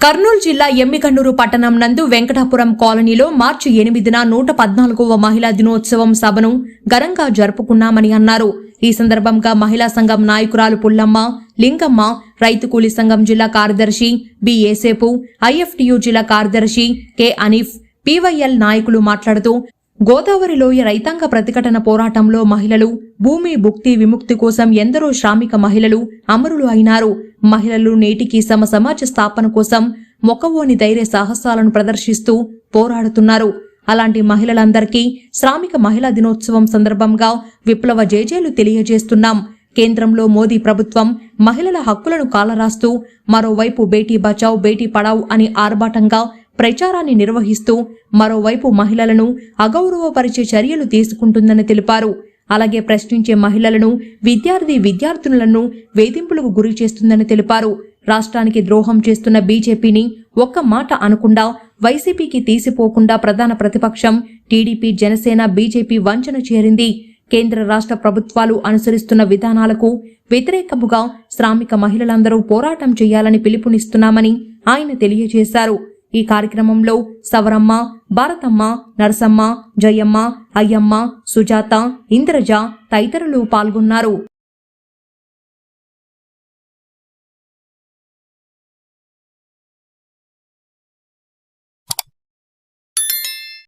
కర్నూలు జిల్లా ఎమ్మికన్నూరు పట్టణం నందు వెంకటాపురం కాలనీలో మార్చి ఎనిమిదిన నూట పద్నాలుగవ మహిళా దినోత్సవం సభను ఘనంగా జరుపుకున్నామని అన్నారు. ఈ సందర్భంగా మహిళా సంఘం నాయకురాలు పుల్లమ్మ లింగమ్మ రైతు కూలీ సంఘం జిల్లా కార్యదర్శి బి. ఏసేపు ఐఎఫ్టియు జిల్లా కార్యదర్శి కె. అనీఫ్ పివైఎల్ నాయకులు మాట్లాడుతూ గోదావరి లోయ రైతాంగ ప్రతిఘటన పోరాటంలో మహిళలు భూమి భుక్తి విముక్తి కోసం ఎందరో శ్రామిక మహిళలు అమరులు అయినారు. మహిళలు నేటికి సమ సమాజ స్థాపన కోసం మొక్కవోని ధైర్య సాహసాలను ప్రదర్శిస్తూ పోరాడుతున్నారు. అలాంటి మహిళలందరికీ శ్రామిక మహిళా దినోత్సవం సందర్భంగా విప్లవ జేజేలు తెలియజేస్తున్నాం. కేంద్రంలో మోదీ ప్రభుత్వం మహిళల హక్కులను కాలరాస్తూ మరోవైపు బేటీ బచావ్ బేటీ పడావ్ అని ఆర్భాటంగా ప్రచారాన్ని నిర్వహిస్తూ మరోవైపు మహిళలను అగౌరవపరిచే చర్యలు తీసుకుంటుందని తెలిపారు. అలాగే ప్రశ్నించే మహిళలను విద్యార్థి విద్యార్థినులను వేధింపులకు గురి చేస్తుందని తెలిపారు. రాష్ట్రానికి ద్రోహం చేస్తున్న బీజేపీని ఒక్క మాట అనకుండా వైసీపీకి తీసిపోకుండా ప్రధాన ప్రతిపక్షం టీడీపీ జనసేన బీజేపీ వంచన చేరింది. కేంద్ర రాష్ట్ర ప్రభుత్వాలు అనుసరిస్తున్న విధానాలకు వ్యతిరేకముగా శ్రామిక మహిళలందరూ పోరాటం చేయాలని పిలుపునిస్తున్నామని ఆయన తెలియజేశారు. ఈ కార్యక్రమంలో సవరమ్మ భారతమ్మ నరసమ్మ జయమ్మ అయ్యమ్మ సుజాత ఇంద్రజ తదితరులు పాల్గొన్నారు.